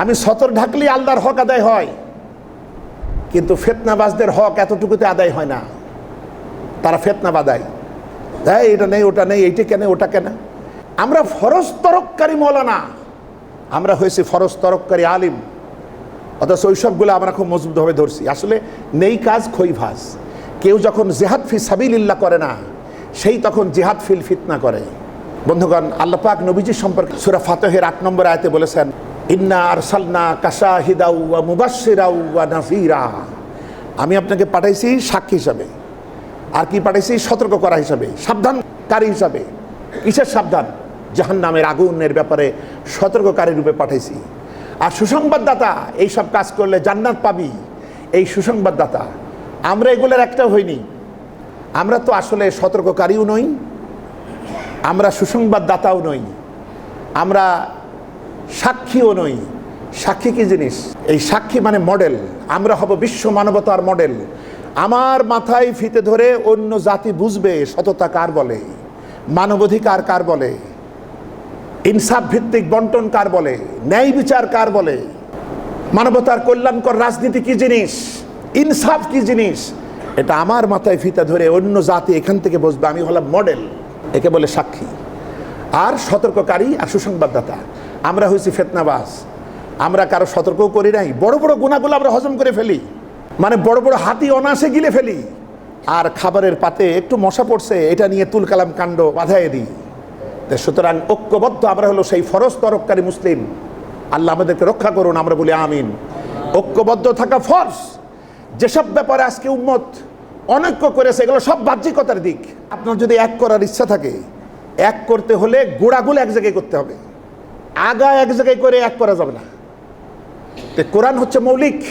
আমি সতর ঢাকলে আল্লাহর হক আদায় হয়, কিন্তু ফেতনাবাজদের হক এতটুকুতে আদায় হয় না। তারা ফেতনা বাদায় হ্যাঁ এটা নেই, ওটা নেই, এইটা কেন, ওটা কেন। আমরা ফরজ তরককারী মৌলানা। আমরা হয়েছি ফরজ তরককারী আলিম। অথচ ওইসবগুলো আমরা খুব মজবুতভাবে ধরছি। আসলে নেই কাজ, খই ভাস কেউ যখন জেহাদ ফি সাবিলিল্লাহ করে না, সেই তখন জেহাদ ফিল ফিতনা করে। বন্ধুগণ, আল্লাহ পাক নবীজি সম্পর্কে সুরা ফাতহের আট নম্বর আয়তে বলেছেন আমি আপনাকে পাঠাইছি সাক্ষী হিসাবে। আর কি পাঠাইছি? সতর্ক করা হিসাবে, সাবধানকারী হিসাবে। কিসের সাবধান? জাহান নামের আগুনের ব্যাপারে সতর্ককারী রূপে পাঠাইছি। আর সুসংবাদদাতা, এই সব কাজ করলে জান্নাত পাবি। এই সুসংবাদদাতা, আমরা এগুলোর একটা হইনি। আমরা তো আসলে সতর্ককারীও নই, আমরা সুসংবাদদাতাও নই। আমরা সাক্ষীও নই। সাক্ষী কি জিনিস? এই সাক্ষী মানে মডেল আমরা হব বিশ্ব মানবতার মডেল আমার মাথায় ফিতে ধরে অন্য জাতি বুঝবে সততা কার বলে মানবাধিকার কার বলে, ইনসাফ ভিত্তিক বন্টন কার বলে, ন্যায় বিচার কার বলে, মানবতার কল্যাণকর রাজনীতি কি জিনিস, ইনসাফ কি জিনিস? এটা আমার মাথায় ফিতা ধরে অন্য জাতি এখান থেকে বসবে আমি হলাম মডেল একে বলে সাক্ষী। আর সতর্ককারী আর সুসংবাদদাতা। আমরা হয়েছি ফেতনাবাজ। আমরা কারও সতর্কও করি নাই। বড় বড় গুণাগুলো আমরা হজম করে ফেলি। মানে বড় বড় হাতি অনাসে গিলে ফেলি। আর খাবারের পাতে একটু মশা পড়ছে, এটা নিয়ে তুলকালাম কাণ্ড বাধায় দিই। সুতরাং ঐক্যবদ্ধ আমরা হলো সেই ফরজ তরককারী মুসলিম। আল্লাহ আমাদেরকে রক্ষা করুন, আমরা বলি আমিন। ঐক্যবদ্ধ থাকা ফরজ। যেসব ব্যাপারে আজকে উম্মত অনৈক্য করেছে, এগুলো সব বাহ্যিকতার দিক। আপনার যদি এক করার ইচ্ছা থাকে, এক করতে হলে গোড়াগুলো এক জায়গায় করতে হবে। আগা এক জায়গায় করে এক করা যাবে না। কোরআন হচ্ছে মৌলিক।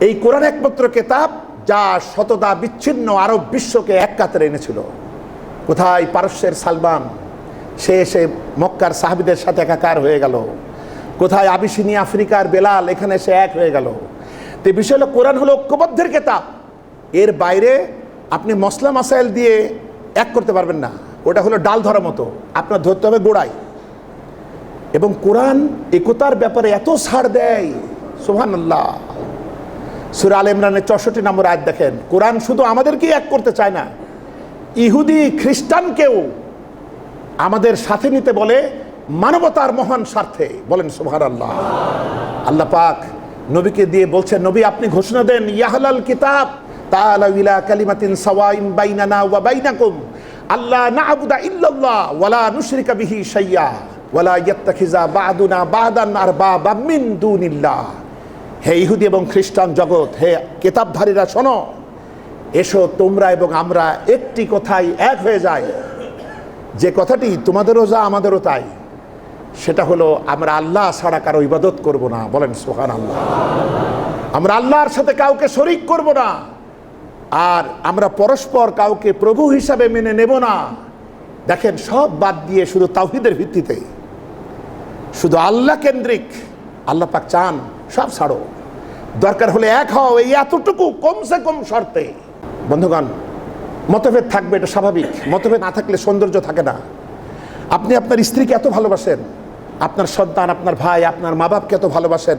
এই কোরআন একমাত্র কেতাব যা শতদা বিচ্ছিন্ন আরব বিশ্বকে এক কাতারে এনেছিল। কোথায় পারস্যের সালমান? সে এসে মক্কার সাহাবিদের সাথে একাকার হয়ে গেল। কোথায় আবিসিনী আফ্রিকার বেলাল? এখানে সে এক হয়ে গেল। তো বিষয় হলো, কোরআন হলো ঐক্যবদ্ধের কেতাব। এর বাইরে আপনি মশলা মাসাইল দিয়ে এক করতে পারবেন না। ওটা হলো ডাল ধরা মতো। আপনার ধরতে হবে গোড়ায়। এবং কোরআন একতার ব্যাপারে এত ছাড় দেয় সোহান আল্লাহ সুরা আল ইমরানের চৌষট্টি নম্বর আয়াত দেখেন, কোরআন শুধু আমাদেরকেই এক করতে চায় না, ইহুদি, খ্রিস্টানকেও আমাদের সাথে নিতে বলে মানবতার মহান স্বার্থে। বলেন সোহান আল্লাহ আল্লাহ পাক নবীকে দিয়ে বলছেন, নবী, আপনি ঘোষণা দেন, ইয়াহলাল কিতাব বাইনাকুম আল্লাহ না'বুদা ইল্লাল্লাহ ওয়ালা নুশরিকা বিহি শাইয়া। ওয়ালা ইয়াত্তাখিজা বা'দুনা বা'দান আরবাবা মিন দুনিল্লাহ। হে ইহুদি এবং খ্রিস্টান জগৎ, হে কেতাবধারীরা শোনো, এসো তোমরা এবং আমরা একটি কথাই এক হয়ে যায় যে কথাটি তোমাদেরও যা, আমাদেরও তাই। সেটা হলো, আমরা আল্লাহ ছাড়া কারও ইবাদত করব না। বলেন সোহান আল্লাহ আমরা আল্লাহর সাথে কাউকে শরিক করব না। আর আমরা পরস্পর কাউকে প্রভু হিসাবে মেনে নেব না। দেখেন, সব বাদ দিয়ে শুধু তাওহিদের ভিত্তিতে। শুধু আল্লাহ কেন্দ্রিক, আল্লাহ পাক চান, সব ছাড়ো। দরকার হলে এক হও, এই এতটুকু কমসে কম শর্তে। বন্ধুগণ, মতভেদ থাকবে, এটা স্বাভাবিক। মতভেদ না থাকলে সৌন্দর্য থাকে না। আপনি আপনার স্ত্রীকে এত ভালোবাসেন, আপনার সন্তান, আপনার ভাই, আপনার মা বাপকে এত ভালোবাসেন,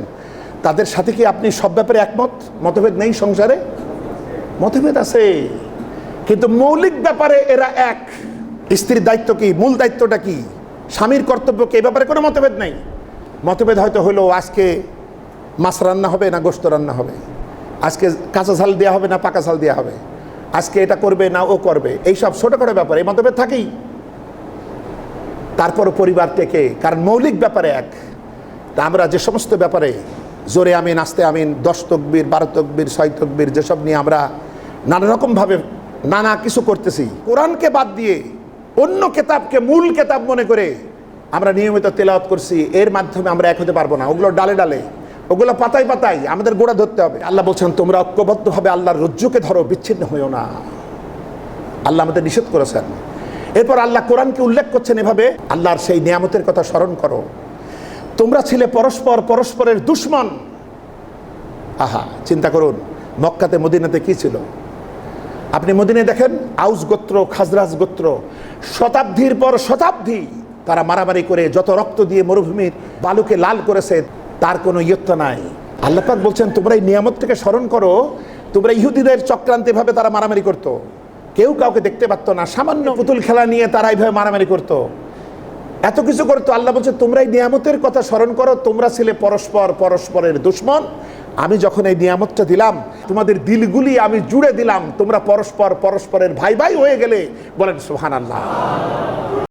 তাদের সাথে কি আপনি সব ব্যাপারে একমত? মতভেদ নেই সংসারে? মতভেদ আছে। কিন্তু মৌলিক ব্যাপারে এরা এক। স্ত্রীর দায়িত্ব কি? মূল দায়িত্বটা কি? স্বামীর কর্তব্যকে এ ব্যাপারে কোনো মতভেদ নেই। মতভেদ হয়তো হলো আজকে মাছ রান্না হবে না গোস্ত রান্না হবে। আজকে কাঁচা ঝাল দেওয়া হবে না পাকা ঝাল দেওয়া হবে। আজকে এটা করবে না ও করবে। এইসব ছোটোখাটো ব্যাপার, এই মতভেদ থাকেই। তারপরও পরিবার থেকে, কারণ মৌলিক ব্যাপারে এক। তা আমরা যে সমস্ত ব্যাপারে জোরে আমিন, আস্তে আমিন, দশ তকবির, বারো তকবির, ছয় তকবির, যেসব নিয়ে আমরা নানা রকমভাবে নানা কিছু করতেছি, কোরআনকে বাদ দিয়ে অন্য কেতাবকে মূল কেতাব মনে করে আমরা নিয়মিত তেলাওয়াত করছি, এর মাধ্যমে আমরা এক হতে পারব না। ওগুলো ডালে ডালে, ওগুলো পাতায় পাতায় আমাদের গোড়া ধরতে হবে। আল্লাহ বলছেন, তোমরা ঐক্যবদ্ধভাবে আল্লাহর রজ্জুকে ধরো, বিচ্ছিন্ন হয়েও না। আল্লাহ আমাদের নিষেধ করেছেন। এরপর আল্লাহ কোরআনকে উল্লেখ করছেন এভাবে, আল্লাহর সেই নিয়ামতের কথা স্মরণ করো। তোমরা ছিলে পরস্পর পরস্পরের দুশ্মন। আহা, চিন্তা করুন, মক্কাতে মদিনাতে কি ছিল? আপনি মদিনে দেখেন, আউস গোত্র, খাজরাজ গোত্র, শতাব্দীর পর শতাব্দী তারা মারামারি করে, যত রক্ত দিয়ে মরুভূমির বালুকে লাল করেছে তার কোনো ইয়ত্ত নাই। আল্লাপাক বলছেন, তোমরা এই নিয়ামতটাকে স্মরণ করো, তোমরা ইহুদিদের চক্রান্তে ভাবে তারা মারামারি করতো। কেউ কাউকে দেখতে পারতো না, সামান্য পুতুল খেলা নিয়ে তারা এইভাবে মারামারি করতো। এত কিছু করতো, আল্লাহ বলছে, তোমরা এই নিয়ামতের কথা স্মরণ করো, তোমরা ছিলে পরস্পর পরস্পরের দুশ্মন। আমি যখন এই নিয়ামতটা দিলাম তোমাদের দিলগুলি আমি জুড়ে দিলাম। তোমরা পরস্পর পরস্পরের ভাই ভাই হয়ে গেলে বলেন সোহান আল্লাহ